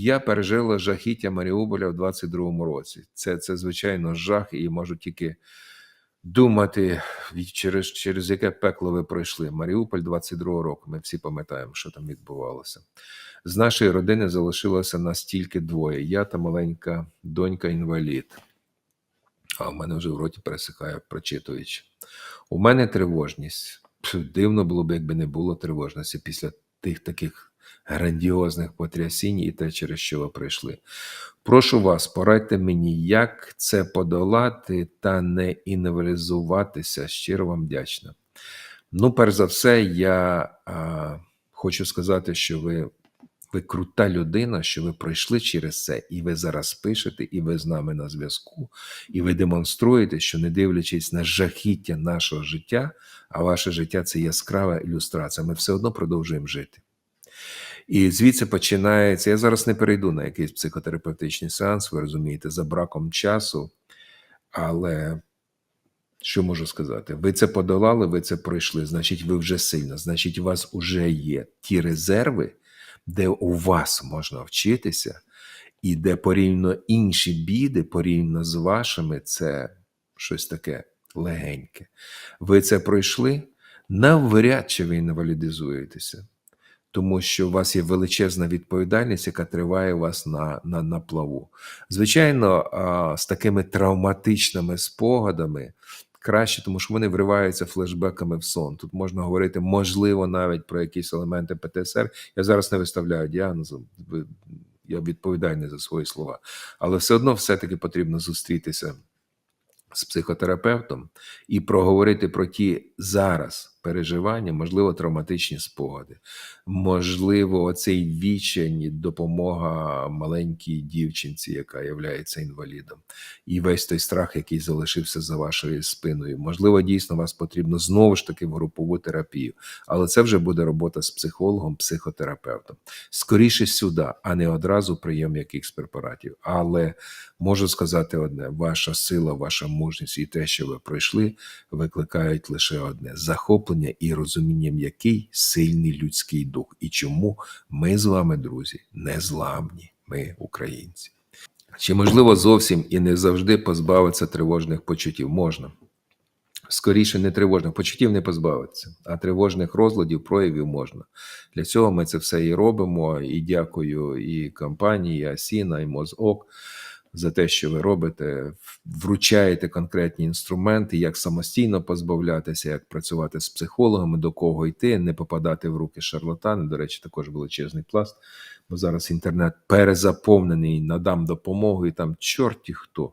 Я пережила жахіття Маріуполя в 22-му році. Це, це звичайно, жах, і можу тільки думати, через, через яке пекло ви пройшли. Маріуполь 22-го року. Ми всі пам'ятаємо, що там відбувалося. З нашої родини залишилося нас тільки двоє: я та маленька донька інвалід. А в мене вже в роті пересихає, прочитуючи. У мене тривожність. Дивно було б, якби не було тривожності після тих таких грандіозних потрясінь і те, через що ви пройшли. Прошу вас, порадьте мені, як це подолати та не інвалізуватися. Щиро вам вдячна. Ну, перш за все, я а, хочу сказати, що ви, ви крута людина, що ви пройшли через це, і ви зараз пишете, і ви з нами на зв'язку, і ви демонструєте, що не дивлячись на жахіття нашого життя, а ваше життя це яскрава ілюстрація. Ми все одно продовжуємо жити. І звідси починається. Я зараз не перейду на якийсь психотерапевтичний сеанс, ви розумієте, за браком часу. Але що можу сказати? Ви це подолали, ви це пройшли, значить, ви вже сильно, значить, у вас вже є ті резерви, де у вас можна вчитися, і де порівняно інші біди, порівняно з вашими, це щось таке легеньке. Ви це пройшли, навряд чи ви інвалідизуєтеся тому що у вас є величезна відповідальність, яка триває вас на, на, на плаву. Звичайно, а, з такими травматичними спогадами краще, тому що вони вриваються флешбеками в сон. Тут можна говорити, можливо, навіть про якісь елементи ПТСР. Я зараз не виставляю діагнозу. Я відповідальний за свої слова, але все одно все-таки потрібно зустрітися з психотерапевтом і проговорити про ті зараз переживання, можливо, травматичні спогади, можливо, оцей відчай, допомога маленькій дівчинці, яка є інвалідом, і весь той страх, який залишився за вашою спиною. Можливо, дійсно вас потрібно знову ж таки в групову терапію, але це вже буде робота з психологом, психотерапевтом. Скоріше сюди, а не одразу прийом якихось препаратів. Але можу сказати одне: ваша сила, ваша мужність і те, що ви пройшли, викликають лише одне захоплення і розумінням, який сильний людський дух, і чому ми з вами, друзі, не зламні, ми українці. Чи можливо зовсім і не завжди позбавитися тривожних почуттів? Можна. Скоріше не тривожних почуттів не позбавитися, а тривожних розладів, проявів можна. Для цього ми це все і робимо. І дякую і компанії, і Асіна, і Мозок за те, що ви робите. Вручаєте конкретні інструменти, як самостійно позбавлятися, як працювати з психологами, до кого йти, не попадати в руки шарлатани. До речі, також величезний пласт. Бо зараз інтернет перезаповнений, надам допомогу, і там чорті хто.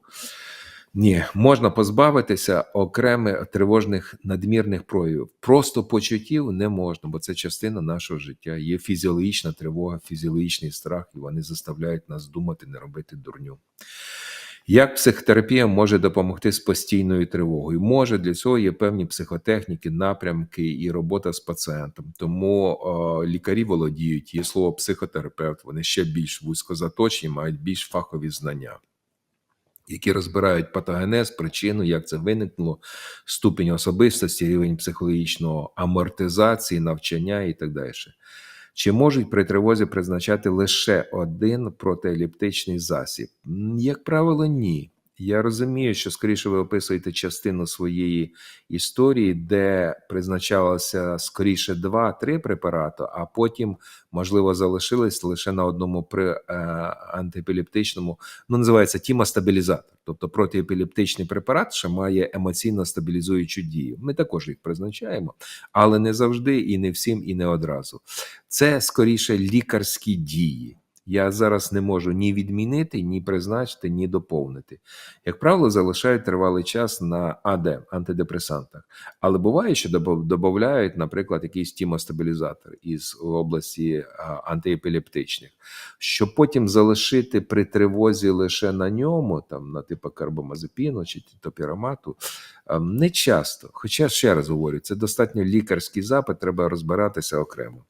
Ні, можна позбавитися окремих тривожних надмірних проявів. Просто почуттів не можна, бо це частина нашого життя. Є фізіологічна тривога, фізіологічний страх, і вони заставляють нас думати, не робити дурню. Як психотерапія може допомогти з постійною тривогою? Може, для цього є певні психотехніки, напрямки і робота з пацієнтом. Тому е, лікарі володіють, є слово психотерапевт, вони ще більш вузькозаточні, мають більш фахові знання які розбирають патогенез, причину, як це виникнуло, ступінь особистості, рівень психологічного амортизації, навчання і так далі. Чи можуть при тривозі призначати лише один протиеліптичний засіб? Як правило, ні. Я розумію, що скоріше ви описуєте частину своєї історії, де призначалося скоріше два-три препарати, а потім, можливо, залишились лише на одному при е, антиепілептичному, ну називається тімостабілізатор, тобто протиепілептичний препарат, що має емоційно стабілізуючу дію. Ми також їх призначаємо, але не завжди і не всім, і не одразу. Це скоріше лікарські дії. Я зараз не можу ні відмінити, ні призначити, ні доповнити. Як правило, залишають тривалий час на АД антидепресантах. Але буває, що додають, наприклад, якийсь тімостабілізатор із області антиепілептичних, щоб потім залишити при тривозі лише на ньому, там на типу карбамазепіну чи топірамату, ем, не часто. Хоча ще раз говорю, це достатньо лікарський запит, треба розбиратися окремо.